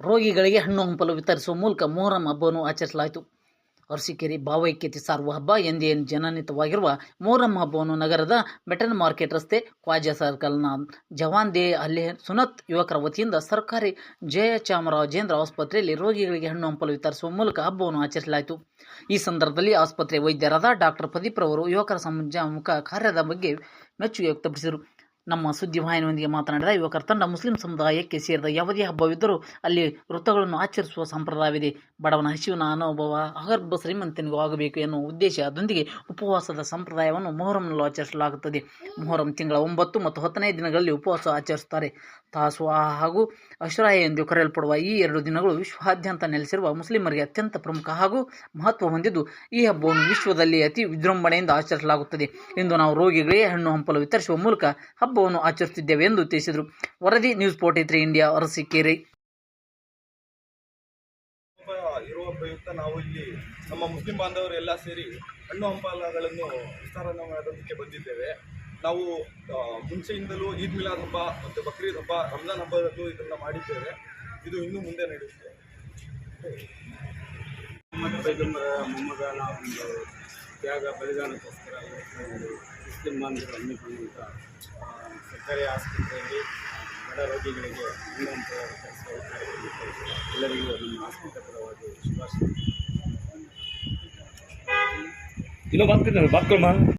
ರೋಗಿಗಳಿಗೆ ಹಣ್ಣು ಹಂಪಲು ವಿತರಿಸುವ ಮೂಲಕ ಮೊಹರಂ ಹಬ್ಬವನ್ನು ಆಚರಿಸಲಾಯಿತು. ಅರಸಿಕೇರಿ ಭಾವೈಕ್ಯತೆ ಸಾರುವ ಹಬ್ಬ ಎಂದೇ ಜನನಿತವಾಗಿರುವ ಮೊಹರಂ ಹಬ್ಬವನ್ನು ನಗರದ ಮೆಟನ್ ಮಾರ್ಕೆಟ್ ರಸ್ತೆ ಖ್ವಾಜಾ ಸರ್ಕಲ್ನ ಜವಾನ್ ದೇ ಅಲ್ಲಿ ಸುನತ್ ಯುವಕರ ವತಿಯಿಂದ ಸರ್ಕಾರಿ ಜಯಚಾಮರಾಜೇಂದ್ರ ಆಸ್ಪತ್ರೆಯಲ್ಲಿ ರೋಗಿಗಳಿಗೆ ಹಣ್ಣು ಹಂಪಲು ವಿತರಿಸುವ ಮೂಲಕ ಹಬ್ಬವನ್ನು ಆಚರಿಸಲಾಯಿತು. ಈ ಸಂದರ್ಭದಲ್ಲಿ ಆಸ್ಪತ್ರೆ ವೈದ್ಯರಾದ ಡಾಕ್ಟರ್ ಪ್ರದೀಪ್ ರವರು ಯುವಕರ ಮುಖ ಕಾರ್ಯದ ಬಗ್ಗೆ ಮೆಚ್ಚುಗೆ ವ್ಯಕ್ತಪಡಿಸಿದರು. ನಮ್ಮ ಸುದ್ದಿವಾಹಿನಿಯೊಂದಿಗೆ ಮಾತನಾಡಿದ ಯುವಕರ ತಂಡ, ಮುಸ್ಲಿಂ ಸಮುದಾಯಕ್ಕೆ ಸೇರಿದ ಯಾವುದೇ ಹಬ್ಬವಿದ್ದರೂ ಅಲ್ಲಿ ವೃತ್ತಗಳನ್ನು ಆಚರಿಸುವ ಸಂಪ್ರದಾಯವಿದೆ. ಬಡವನ ಹಸಿವಿನ ಅನುಭವ ಅಗರ್ಭ ಶ್ರೀಮಂತನಿಗೂ ಆಗಬೇಕು ಎನ್ನುವ ಉದ್ದೇಶದೊಂದಿಗೆ ಉಪವಾಸದ ಸಂಪ್ರದಾಯವನ್ನು ಮೊಹರಂನಲ್ಲೂ ಆಚರಿಸಲಾಗುತ್ತದೆ. ಮೊಹರಂ ತಿಂಗಳ ಒಂಬತ್ತು ಮತ್ತು ಹತ್ತನೇ ದಿನಗಳಲ್ಲಿ ಉಪವಾಸ ಆಚರಿಸುತ್ತಾರೆ. ತಾಸುವಾ ಹಾಗೂ ಅಶ್ರಾಯ ಎಂದು ಕರೆಯಲ್ಪಡುವ ಈ ಎರಡು ದಿನಗಳು ವಿಶ್ವಾದ್ಯಂತ ನೆಲೆಸಿರುವ ಮುಸ್ಲಿಮರಿಗೆ ಅತ್ಯಂತ ಪ್ರಮುಖ ಹಾಗೂ ಮಹತ್ವ ಹೊಂದಿದ್ದು, ಈ ಹಬ್ಬವನ್ನು ವಿಶ್ವದಲ್ಲಿ ಅತಿ ವಿಜೃಂಭಣೆಯಿಂದ ಆಚರಿಸಲಾಗುತ್ತದೆ ಎಂದು ನಾವು ರೋಗಿಗಳಿಗೆ ಹಣ್ಣು ಹಂಪಲು ವಿತರಿಸುವ ಮೂಲಕ ಹಬ್ಬವನ್ನು ಆಚರಿಸುತ್ತಿದ್ದೇವೆ ಎಂದು ತಿಳಿಸಿದರು. ವರದಿ, news forty three India, Arasikere. ಇರುವ ಪ್ರಯುಕ್ತ ನಾವು ಇಲ್ಲಿ ನಮ್ಮ ಮುಸ್ಲಿಂ ಬಾಂಧವರು ಎಲ್ಲ ಸೇರಿ ಹಣ್ಣು ಹಂಪಲಗಳನ್ನು ವಿಸ್ತರಣೆ ಮಾಡೋದಕ್ಕೆ ಬಂದಿದ್ದೇವೆ. ನಾವು ಮುಂಚೆಯಿಂದಲೂ ಈದ್ ಮಿಲಾದ್ ಹಬ್ಬ ಮತ್ತು ಬಕ್ರೀದ್ ಹಬ್ಬ ರಂಜಾನ್ ಹಬ್ಬದಲ್ಲೂ ಇದನ್ನು ಮಾಡಿದ್ದೇವೆ. ಇದು ಇನ್ನೂ ಮುಂದೆ ನಡೆಯುತ್ತೆ. ಮೊಹಮ್ಮದ್ ಪೈಗಂಬರ ಮೊಮ್ಮಗನ ಒಂದು ತ್ಯಾಗ ಬಲಿದಾನಕ್ಕೋಸ್ಕರ ಮುಸ್ಲಿಂ ಬಾಂಧವರು ಹಮ್ಮಿಕೊಂಡಂಥ ಸರ್ಕಾರಿ ಆಸ್ಪತ್ರೆಯಲ್ಲಿ ಬಡ ರೋಗಿಗಳಿಗೆ ಕಾರ್ಯಕ್ರಮಕ್ಕೆ ಎಲ್ಲರಿಗೂ ನಮ್ಮ ಆಸ್ಪತ್ರೆ ಪರವಾಗಿ ಶುಭಾಶಯ. ಇನ್ನೂ